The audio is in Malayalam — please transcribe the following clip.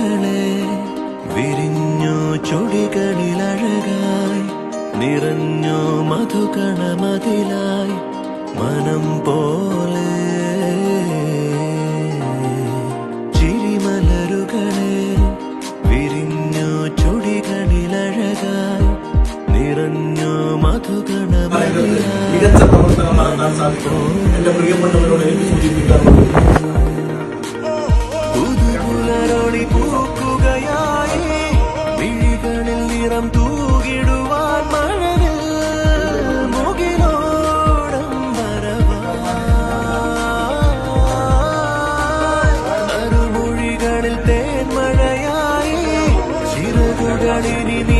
ചിരിമലരുകളെ വിരിഞ്ഞു ചുടികളിലഴകായി നിറഞ്ഞോ മധുകണമതിലായി മനം പോലെ. ചിരിമലരുകളെ വിരിഞ്ഞു ചുടികളിലഴകായി നിറഞ്ഞോ മധുകണമതിലായി മികച്ച പ്രവർത്തനം നടത്താൻ സാധിക്കണം എന്റെ പ്രിയപ്പെട്ടവരോട് മരം തൂകിടുവാൻ മഴവിൽ മുകിലോടം മറവാറുമൊഴികളിൽ തേന്മഴയായി ചിറകുകളിനി